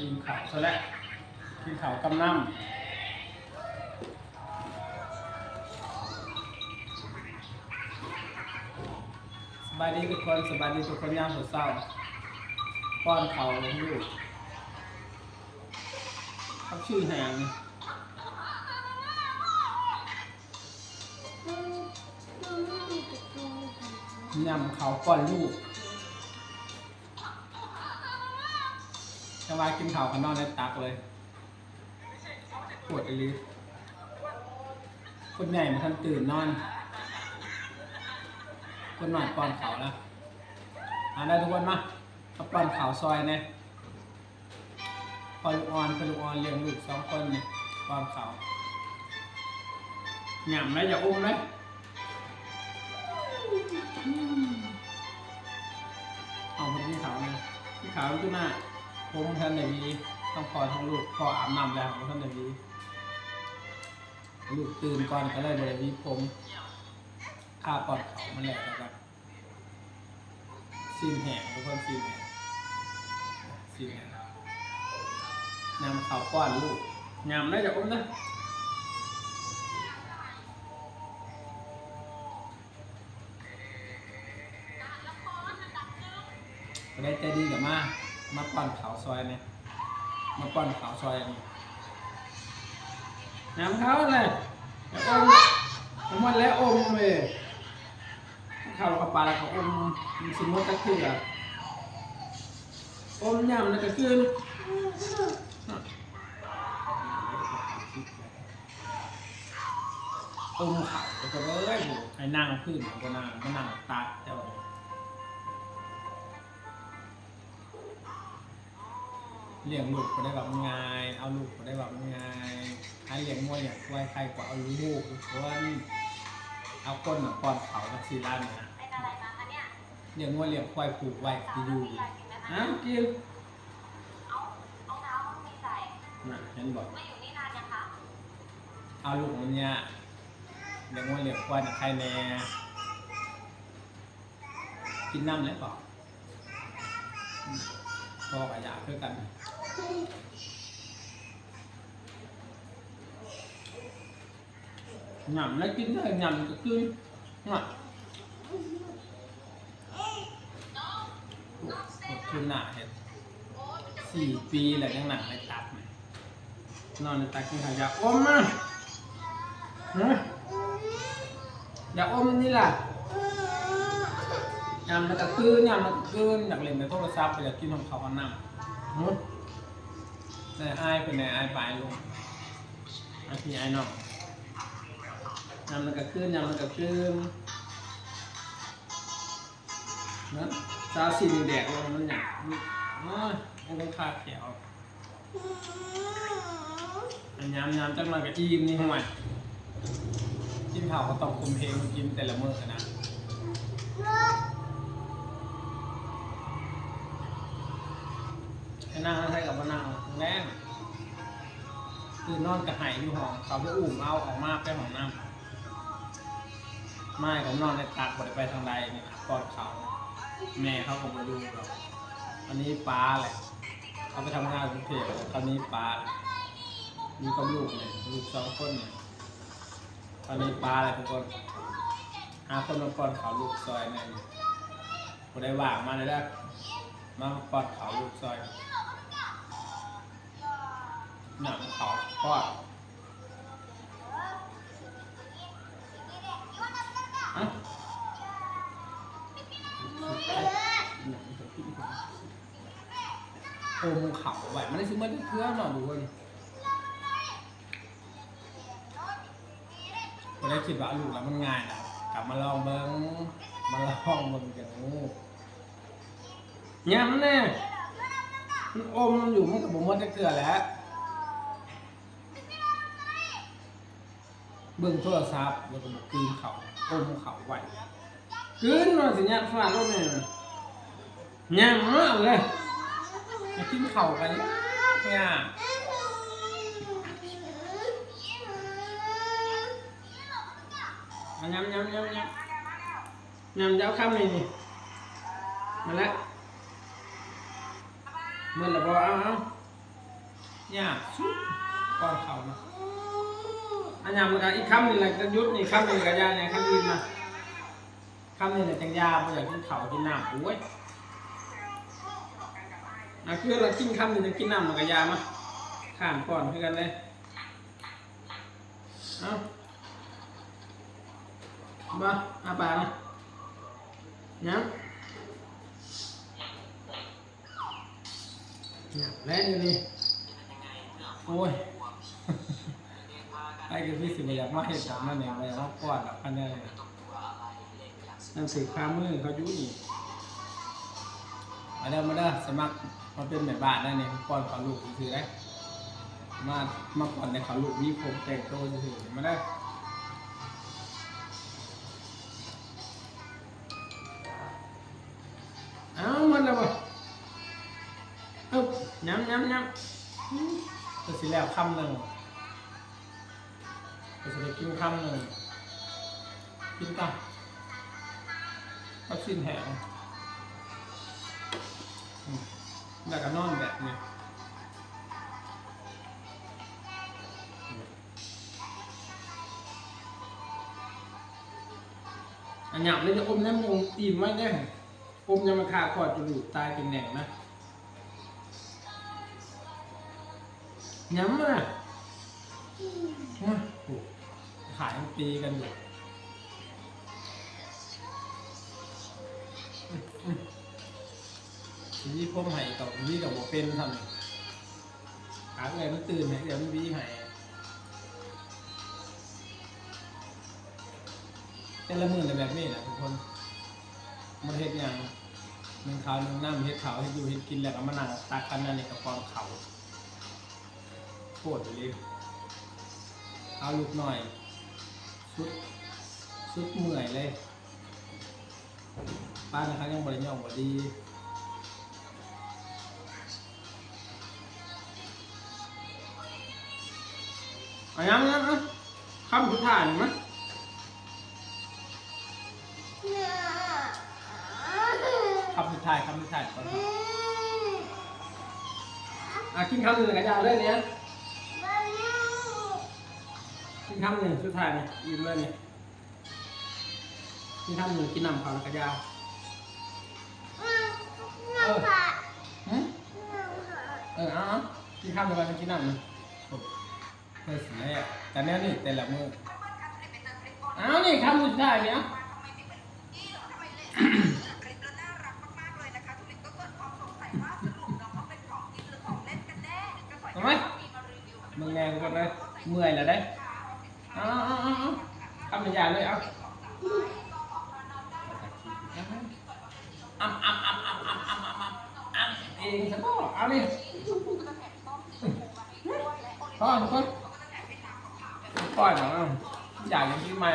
กินขาวซะแล้วกินข้าวกำน้ำสบายดีทุกคนสบายดีทุกคนยามเศร้าป้อนเขาวให้ลูกเขาชื่อแหงยำเขาป้อนลูก จะว่ากินข้าวกันนอนในตักเลยปวดอีหลีคนใหญ่มาทันตื่นนอน คนหน่อยป้อนเขาวแล้วอ่านได้ทุกคนมาเอาป้อนเขาวซอยเนี่ยพอลูกอ่อนพอลูกอ่อนเลี้ยงลูกสองคนเนี่ยป้อนเขาวหยำแล้วอย่าอุ้มเลยเอาไปที่เขาเนี่ยที่เขาขึ้นมา ผมท่านเดวีต้องพอทั้งลูกพออาบน้ำแล้วของท่านเดวีลูกตื่นก่อนก็เลยเดวีผมข้าปอดเขามันแหละแล้วก็ซีนแหงทุกคนซีนแหงซีนแหงนำเขาป้อนลูกยำแล้วอย่าอุ้มนะได้ใจดีกับมา มาป้อนขาวซอยเนี่มาป้อนขาวซอยอันนี้น้ำเขาเลยอย่าอมอมหมดแล้วอมเลยเขากับปลาแล้วเขาอมมันสิมตะเกียบอมยำแล้วก็คืนอมเขาแล้วก็เลยให้นั่งขึ้นก็นั่งมานั่งตัดเจ้า เลี้ยงลูกก็ได้แบบง่าย เอาลูกก็ได้แบบง่ายให้เลี้ยงมวยอย่างควายใครกว่าเอาลูกทุกคนเอาก้นมาป้อนเขาทักซีร้านนะเป็นอะไรมาคะเนี่ยเลี้ยงมวยเลี้ยงควายผูกไว้ที่อยู่อ้าวกินเอาเอาเท้าต้องมีใส่น่ะเห็นบอกมาอยู่นี่นานยังคะเอาลูกมันเนี่ยเลี้ยงมวยเลี้ยงควายนะใครแน่กินน้ำแล้วเปล่าอืมพ่อกับยาเพื่อกัน หยำแล้วกินได้หยำก็คือหยำคือหนาเห็นสี่ปีแหละยังหนังไม่ตัดไหมนอนในตักกินขายาอมมาฮะอย่าอมนี่ล่ะยำมันก็คืนยำมันก็คืนอยากเล่นในโทรศัพท์ไปอยากกินของเขาอันนั้นฮะ ในไอ้เป็นในไอ้ปลายลงไอ้พี่ไอ้น้องยำมันก็คืนยำมันก็คืนนะซาซีนี่แดกลงมันอย่างอ๋อมันต้องคาแถวอันยำยำจังมันกับอิ่มนี่ห่วยกินข้าวก็ต้องคุมเพลงกินแต่ละมื้อนะ นั่งให้กับมานั่งแรงคือนอนกระหายอยู่ห้อง เขาไปอุ้มเอาออกมาไปห้องน้ำไม่ผมนอนในตักบดไปทางใดนี่นะกอดเขา แม่เขาก็มาดูเราอันนี้ป้าแหละ เขาไปทำงานกรุงเทพตอนนี้ป้ามีกับลูกเนี่ยลูกสองคนเนี่ยตอนนี้ป้าแหละทุกคนหาคนมาป้อนเขาลูกซอยเนี่ยพอได้ว่างมาเลยได้มาป้อนเขาลูกซอย หนังเขาป้อนอะโอมเขาไหวมันได้ซื้อมาด้เพื่อนหน่อยดูคนพอได้คิดว่าลูกแล้วมันง่ายนะกลับมาลองเบิ้งมาลองเบิ้งกันงูย้ำแน่มันอมอยู่มันกับผมว่าจะเกลือแล้ว เบิ่งโทรศัพท์แล้วก็บอกกืนเขาอมเขาไหวกืนมาสิเนี่ยฟาดลงเนี่ยย่างมากเลยมากินเข่ากันเนี่ยยำยำยำยำยำเจ้าข้ามนี่นี่มาแล้วเมื่อไหร่บอกเอาเอายากสุดป้อนเข่านะ อันยามมันก็อีกคำหนึ่งแหละจะยุดนี่คำหนึ่งกับยาเนี่ยคำอื่นมาคำหนึ่งเนี่ยจังยาเพราะอยากกินเขากินน้ำโอ้ยอะคือเรากินคำหนึ่งจะกินน้ำกับยามาข้ามก่อนคือกันเลยเอามาอาปากนะยังเนี่ยและนี่นี่โอ้ย ไอ้คือพี่สิบอยากมาเห็นสามนั่นเองเลยว่าก่อนแบบพันได้เลยนั่นสืบข้ามือเขายู่นี่มาเด้อมาเด้อสมัครมาเป็นแม่บ้านได้เนี่ยก่อนเขาลูกซื้อได้มามาก่อนในเขาลูกมีผมแต่งตัวซื้อมาได้อเอ้ามันแล้วบ่เอ๊บย้ำย้ำย้ำก็สิแล้วคำหนึ่ง ก็สิได้กินคำหนึ่งกินกันก็สิ้นแหงอืมแล้วก็นอนแบบนี้อันหยาบเลยจะอมน้ำมงตีนไว้ได้ออมยังมาขาขอดจะดูตายเป็นแหน่งนะย้ำอะ โอ้ยโหขายปีกันอยู่ทีนี้พ่มไห้กับวีกับบ่เป็นทำนี่ขาเลยมันตื่นไหมเดี๋ยวมันวีไห้แต่ละมือนแบบนี้นะทุกคนมันเฮ็ดอย่างหนึ่งขาวหนึ่งน้ำเฮ็ดขาวเฮ็ดอยู่เฮ็ดกินแล้วก็มานั่งตักกันนั่นในกระป๋องเขาโคตรเลย เอาลูกหน่อย สุด สุดเมื่อยเลย ป้านะครับยังบริยองบดีเอายังยังอะคำสุดท้ายมั้ยคำสุดท้ายคำสุดท้ายก่อนอะกินคำหนึ่งกันยาวเลยเนี่ย กินข้าวหนึ่งสุดท้ายนี่อิ่มเลยนี่กินข้าวหนึ่งกินน้ำเปล่าแล้วก็ยาวหึเออเอาเอากินข้าวหนึ่งแล้วก็กินน้ำนะเพื่อสิแม่แต่เนี้ยนี่แต่ละมือเอานี่ข้าวสุดท้ายเนี่ยทำไมมึงแรงกัน เอยแล้วได้เอาเอาเอาเอาเป็นย่าเลยเอาอ้ำอ้ำอ้ำอ้ำอ้ำอ้ำอ้ำอ้ำอ้ำเองฉันก็เอาเลยพ่อทุกคนพ่อหน่อยอยากยังกินไหม